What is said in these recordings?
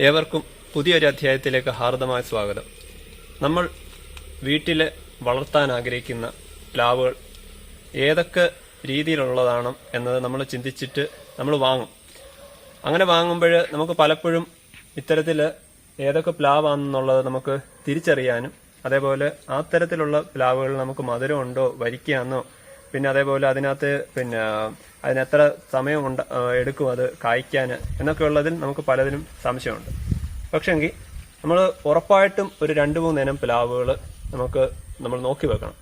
ഏവർക്കും പുതിയൊരു അധ്യായത്തിലേക്ക് ഹാർദമായ സ്വാഗതം. നമ്മൾ വീട്ടിൽ വളർത്താൻ ആഗ്രഹിക്കുന്ന പ്ലാവുകൾ ഏതൊക്കെ രീതിയിലുള്ളതാണ് എന്നത് നമ്മൾ ചിന്തിച്ചിട്ട് നമ്മൾ വാങ്ങും. അങ്ങനെ വാങ്ങുമ്പോൾ നമുക്ക് പലപ്പോഴും ഇത്തരത്തിൽ ഏതൊക്കെ പ്ലാവാണെന്നുള്ളത് നമുക്ക് തിരിച്ചറിയാനും അതേപോലെ ആ തരത്തിലുള്ള പ്ലാവുകൾ നമുക്ക് മധുരമുണ്ടോ വരിക്കാന്നോ പിന്നെ അതേപോലെ അതിനകത്ത് പിന്നെ അതിനെത്ര സമയം ഉണ്ട് എടുക്കും അത് കായ്ക്കാൻ എന്നൊക്കെ ഉള്ളതിൽ നമുക്ക് പലതിനും സംശയമുണ്ട്. പക്ഷെങ്കിൽ നമ്മൾ ഉറപ്പായിട്ടും ഒരു രണ്ട് മൂന്ന് ഇനം പ്ലാവുകൾ നമുക്ക് നമ്മൾ നോക്കി വെക്കണം.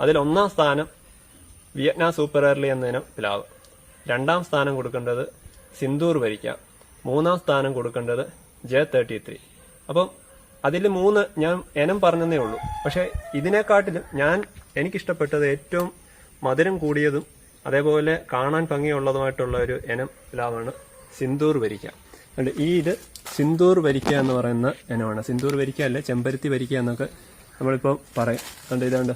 അതിൽ ഒന്നാം സ്ഥാനം വിയറ്റ്നാം സൂപ്പർ എർലി എന്ന ഇനം പ്ലാവ്. രണ്ടാം സ്ഥാനം കൊടുക്കേണ്ടത് സിന്ദൂർ വരിക്ക. മൂന്നാം സ്ഥാനം കൊടുക്കേണ്ടത് ജെ തേർട്ടി ത്രീ. അപ്പം അതിൽ മൂന്ന് ഞാൻ ഇനം പറഞ്ഞതേ ഉള്ളൂ. പക്ഷേ ഇതിനെക്കാട്ടിലും ഞാൻ എനിക്കിഷ്ടപ്പെട്ടത് ഏറ്റവും മധുരം കൂടിയതും അതേപോലെ കാണാൻ ഭംഗിയുള്ളതുമായിട്ടുള്ള ഒരു ഇനം പ്ലാവാണ് സിന്ദൂർ വരിക്ക. അതുകൊണ്ട് ഈ ഇത് സിന്ദൂർ വരിക്ക എന്ന് പറയുന്ന ഇനമാണ്. സിന്ദൂർ വരിക്ക അല്ല ചെമ്പരുത്തി വരിക്ക എന്നൊക്കെ നമ്മളിപ്പോൾ പറയും. അതുകൊണ്ട് ഇതാണ്ട്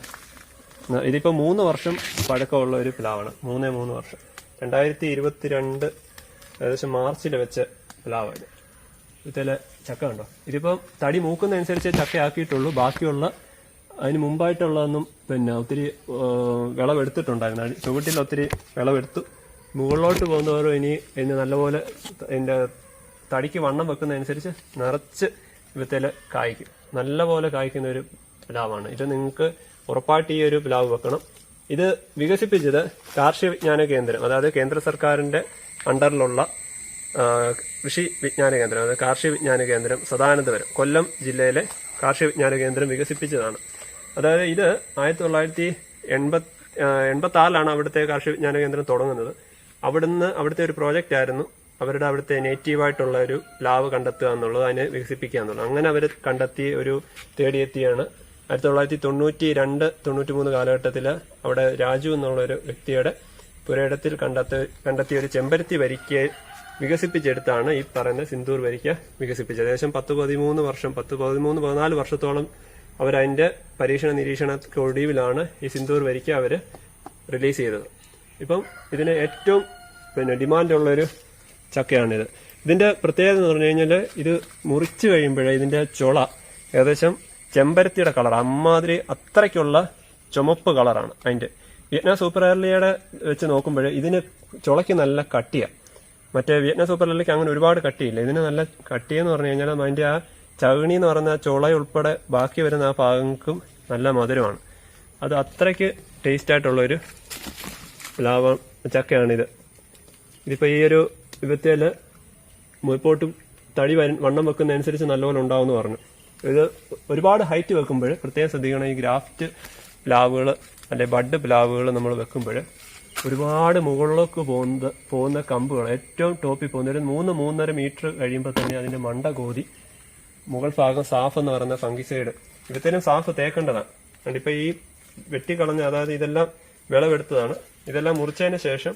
ഇതിപ്പോൾ മൂന്ന് വർഷം പഴക്കമുള്ള ഒരു പ്ലാവാണ് മൂന്നേ മൂന്ന് വർഷം. രണ്ടായിരത്തി ഇരുപത്തി രണ്ട് ഏകദേശം മാർച്ചിൽ വെച്ച പ്ലാവാണ് ഇതിലെ ചക്ക കണ്ടോ? ഇതിപ്പോ തടി മൂക്കുന്നതനുസരിച്ച് ചക്ക ആക്കിയിട്ടുള്ളൂ ബാക്കിയുള്ള അതിന് മുമ്പായിട്ടുള്ളതൊന്നും പിന്നെ ഒത്തിരി വിളവെടുത്തിട്ടുണ്ടായിരുന്നു ചുവട്ടിൽ ഒത്തിരി വിളവെടുത്തു. മുകളിലോട്ട് പോകുന്നവരും ഇനി ഇനി നല്ലപോലെ എന്റെ തടിക്ക് വണ്ണം വെക്കുന്നതനുസരിച്ച് നിറച്ച് വിത്തൽ കായ്ക്കും. നല്ലപോലെ കായ്ക്കുന്ന ഒരു പ്ലാവാണ്. ഇത് നിങ്ങൾക്ക് ഉറപ്പായിട്ട് ഈ ഒരു പ്ലാവ് വെക്കണം. ഇത് വികസിപ്പിച്ചത് കാർഷിക വിജ്ഞാന കേന്ദ്രം അതായത് കേന്ദ്ര സർക്കാരിന്റെ അണ്ടറിലുള്ള കൃഷി വിജ്ഞാന കേന്ദ്രം അതായത് കാർഷിക വിജ്ഞാന കേന്ദ്രം സദാനന്ദപുരം കൊല്ലം ജില്ലയിലെ കാർഷിക വിജ്ഞാന കേന്ദ്രം വികസിപ്പിച്ചതാണ്. അതായത് ഇത് ആയിരത്തി തൊള്ളായിരത്തി എൺപത്തി എൺപത്തി ആറിലാണ് അവിടുത്തെ കാർഷിക വിജ്ഞാന കേന്ദ്രം തുടങ്ങുന്നത്. അവിടുന്ന് അവിടുത്തെ ഒരു പ്രോജക്റ്റ് ആയിരുന്നു. അവരുടെ അവിടുത്തെ നേറ്റീവായിട്ടുള്ള ഒരു ലാവ് കണ്ടെത്തുക എന്നുള്ളത് അതിനെ വികസിപ്പിക്കുക എന്നുള്ളത്. അങ്ങനെ അവർ കണ്ടെത്തി ഒരു തേടിയെത്തിയാണ് ആയിരത്തി തൊള്ളായിരത്തി തൊണ്ണൂറ്റി രണ്ട് തൊണ്ണൂറ്റി മൂന്ന് കാലഘട്ടത്തിൽ അവിടെ രാജു എന്നുള്ള ഒരു വ്യക്തിയുടെ പുരയിടത്തിൽ കണ്ടെത്തി കണ്ടെത്തിയ ഒരു ചെമ്പരത്തി വരിക്ക് വികസിപ്പിച്ചെടുത്താണ് ഈ പറയുന്ന സിന്ദൂർ വരിക്ക വികസിപ്പിച്ചത്. ഏകദേശം പത്ത് പതിമൂന്ന് വർഷം പത്ത് പതിമൂന്ന് പതിനാല് വർഷത്തോളം അവരതിന്റെ പരീക്ഷണ നിരീക്ഷണത്തിന് ഒടുവിലാണ് ഈ സിന്ദൂർ വരിക്ക അവർ റിലീസ് ചെയ്തത്. ഇപ്പം ഇതിന് ഏറ്റവും പിന്നെ ഡിമാൻഡുള്ളൊരു ചക്കയാണിത്. ഇതിന്റെ പ്രത്യേകത എന്ന് പറഞ്ഞു കഴിഞ്ഞാൽ ഇത് മുറിച്ച് കഴിയുമ്പോഴേ ഇതിന്റെ ചുള ഏകദേശം ചെമ്പരത്തിയുടെ കളർ അമ്മാതിരി അത്രയ്ക്കുള്ള ചുമപ്പ് കളറാണ് അതിന്റെ വിയറ്റ്നാം സൂപ്പർ എയർലിയുടെ വെച്ച് നോക്കുമ്പോൾ ഇതിന് ചുളയ്ക്ക് നല്ല കട്ടിയാണ് മറ്റേ വിയറ്റ്നാം സൂപ്പർ എയർലിക്ക് അങ്ങനെ ഒരുപാട് കട്ടിയില്ല. ഇതിന് നല്ല കട്ടിയെന്ന് പറഞ്ഞു കഴിഞ്ഞാൽ അതിന്റെ ആ ചകിണി എന്ന് ആ ചുള ഉൾപ്പെടെ ബാക്കി വരുന്ന ആ ഭാഗങ്ങൾക്കും നല്ല മധുരമാണ്. അത് അത്രയ്ക്ക് ടേസ്റ്റ് ആയിട്ടുള്ള ഒരു ലാഭം ചക്കയാണിത്. ഇതിപ്പോൾ ഈ ഒരു വിപത്തിയിൽ മുൽപോട്ട് തടി വണ്ണം വെക്കുന്നതനുസരിച്ച് നല്ലപോലെ ഉണ്ടാവുമെന്ന് പറഞ്ഞു. ഇത് ഒരുപാട് ഹൈറ്റ് വെക്കുമ്പോൾ പ്രത്യേകം ശ്രദ്ധിക്കണം ഈ ഗ്രാഫ്റ്റ് പ്ലാവുകൾ അല്ലെ ബഡ് പ്ലാവുകൾ നമ്മൾ വെക്കുമ്പോൾ ഒരുപാട് മുകളിലേക്ക് പോകുന്ന പോകുന്ന കമ്പുകൾ ഏറ്റവും ടോപ്പിൽ പോകുന്ന ഒരു മൂന്ന് മൂന്നര മീറ്റർ കഴിയുമ്പോൾ തന്നെ അതിന്റെ മണ്ട കോതി മുകൾ ഭാഗം സാഫ് എന്ന് പറയുന്ന ഫംഗിസൈഡ് ഇവത്തേനും സാഫ് തേക്കേണ്ടതാണ്. അതുകൊണ്ട് ഇപ്പൊ ഈ വെട്ടിക്കളഞ്ഞ അതായത് ഇതെല്ലാം വിളവെടുത്തതാണ്. ഇതെല്ലാം മുറിച്ചതിന് ശേഷം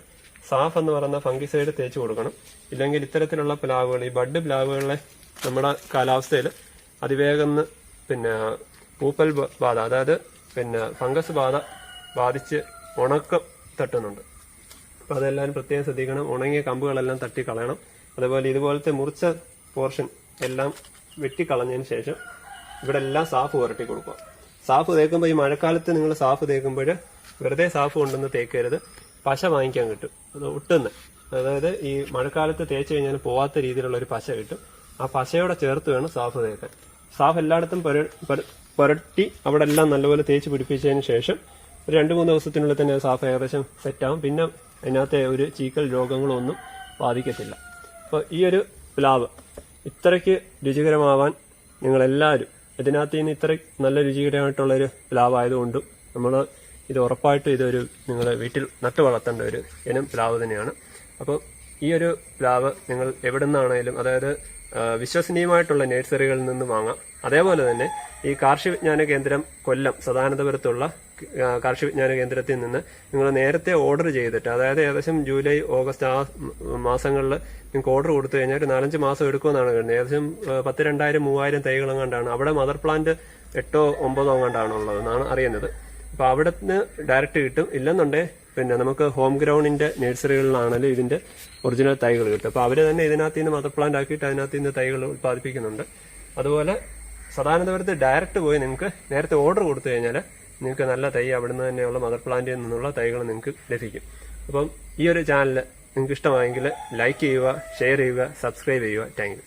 സാഫ് എന്ന് പറയുന്ന ഫംഗിസൈഡ് തേച്ച് കൊടുക്കണം. ഇല്ലെങ്കിൽ ഇത്തരത്തിലുള്ള പ്ലാവുകൾ ഈ ബഡ് പ്ലാവുകളെ നമ്മുടെ കാലാവസ്ഥയിൽ അതിവേഗം പിന്നെ പൂപ്പൽ ബാധ അതായത് പിന്നെ ഫംഗസ് ബാധ ബാധിച്ച് ഉണക്കം തട്ടുന്നുണ്ട്. അപ്പൊ അതെല്ലാം പ്രത്യേകം ശ്രദ്ധിക്കണം. ഉണങ്ങിയ കമ്പുകളെല്ലാം തട്ടി കളയണം അതുപോലെ ഇതുപോലത്തെ മുറിച്ച പോർഷൻ എല്ലാം വെട്ടിക്കളഞ്ഞതിന് ശേഷം ഇവിടെ എല്ലാം സാഫ് പുരട്ടി കൊടുക്കുക. സാഫ് തേക്കുമ്പോൾ ഈ മഴക്കാലത്ത് നിങ്ങൾ സാഫ് തേക്കുമ്പോൾ വെറുതെ സാഫ് കൊണ്ടുവന്ന് തേക്കരുത്. പശ വാങ്ങിക്കാൻ കിട്ടും. അത് ഒട്ടുന്ന. അതായത് ഈ മഴക്കാലത്ത് തേച്ച് കഴിഞ്ഞാൽ പോവാത്ത രീതിയിലുള്ള ഒരു പശ കിട്ടും. ആ പശയോടെ ചേർത്ത് വേണം സാഫ് തേക്കാൻ. സാഫ് എല്ലായിടത്തും പുര- പുര- പുരട്ടി അവിടെ എല്ലാം നല്ലപോലെ തേച്ച് പിടിപ്പിച്ചതിന് ശേഷം ഒരു രണ്ട് മൂന്ന് ദിവസത്തിനുള്ളിൽ തന്നെ സാഫ് ഏകദേശം സെറ്റാവും. പിന്നെ അതിനകത്തെ ഒരു ചീക്കൽ രോഗങ്ങളൊന്നും ബാധിക്കത്തില്ല. അപ്പോൾ ഈ ഒരു പ്ലാവ് ഇത്രയ്ക്ക് രുചികരമാവാൻ നിങ്ങളെല്ലാവരും ഇതിനകത്ത് നിന്ന് ഇത്ര നല്ല രുചികരമായിട്ടുള്ളൊരു ഒരു പ്ലാവ് നമ്മൾ ഇത് ഉറപ്പായിട്ടും ഇതൊരു നിങ്ങൾ വീട്ടിൽ നട്ടു വളർത്തേണ്ട ഒരു ഇനം പ്ലാവ് തന്നെയാണ്. അപ്പോൾ ഈ ഒരു പ്ലാവ് നിങ്ങൾ എവിടെ നിന്നാണേലും അതായത് വിശ്വസനീയമായിട്ടുള്ള നഴ്സറികളിൽ നിന്ന് വാങ്ങാം. അതേപോലെ തന്നെ ഈ കാർഷിക വിജ്ഞാന കേന്ദ്രം കൊല്ലം സദാനന്ദപുരത്തുള്ള കാർഷിക വിജ്ഞാന കേന്ദ്രത്തിൽ നിന്ന് നിങ്ങൾ നേരത്തെ ഓർഡർ ചെയ്തിട്ട് അതായത് ഏകദേശം ജൂലൈ ഓഗസ്റ്റ് ആ മാസങ്ങളിൽ നിങ്ങൾക്ക് ഓർഡർ കൊടുത്തു കഴിഞ്ഞാൽ ഒരു നാലഞ്ച് മാസം എടുക്കുമെന്നാണ് കരുതുന്നത് ഏകദേശം പത്ത് രണ്ടായിരം മൂവായിരം തൈകളെങ്ങാണ്ടാണ് അവിടെ മദർ പ്ലാന്റ് എട്ടോ ഒമ്പതോ എങ്ങാണ്ടാണ് ഉള്ളത് എന്നാണ് അറിയുന്നത്. അപ്പൊ അവിടെ നിന്ന് ഡയറക്റ്റ് കിട്ടും. ഇല്ലെന്നുണ്ടേ പിന്നെ നമുക്ക് ഹോം ഗ്രൗണ്ടിന്റെ നഴ്സറികളിലാണെങ്കിലും ഇതിന്റെ ഒറിജിനൽ തൈകൾ കിട്ടും അപ്പോൾ അവർ തന്നെ ഇതിനകത്ത് നിന്ന് മദർ പ്ലാന്റ് ആക്കിയിട്ട് അതിനകത്ത് നിന്ന് തൈകൾ ഉത്പാദിപ്പിക്കുന്നുണ്ട് അതുപോലെ സദാനന്ദപുരത്ത് ഡയറക്റ്റ് പോയി നിങ്ങൾക്ക് നേരത്തെ ഓർഡർ കൊടുത്തു കഴിഞ്ഞാൽ നിങ്ങൾക്ക് നല്ല തൈ അവിടുന്ന് തന്നെയുള്ള മദർ പ്ലാന്റിൽ നിന്നുള്ള തൈകൾ നിങ്ങൾക്ക് ലഭിക്കും. അപ്പം ഈ ഒരു ചാനൽ നിങ്ങൾക്ക് ഇഷ്ടമായെങ്കിൽ ലൈക്ക് ചെയ്യുക ഷെയർ ചെയ്യുക സബ്സ്ക്രൈബ് ചെയ്യുക. താങ്ക്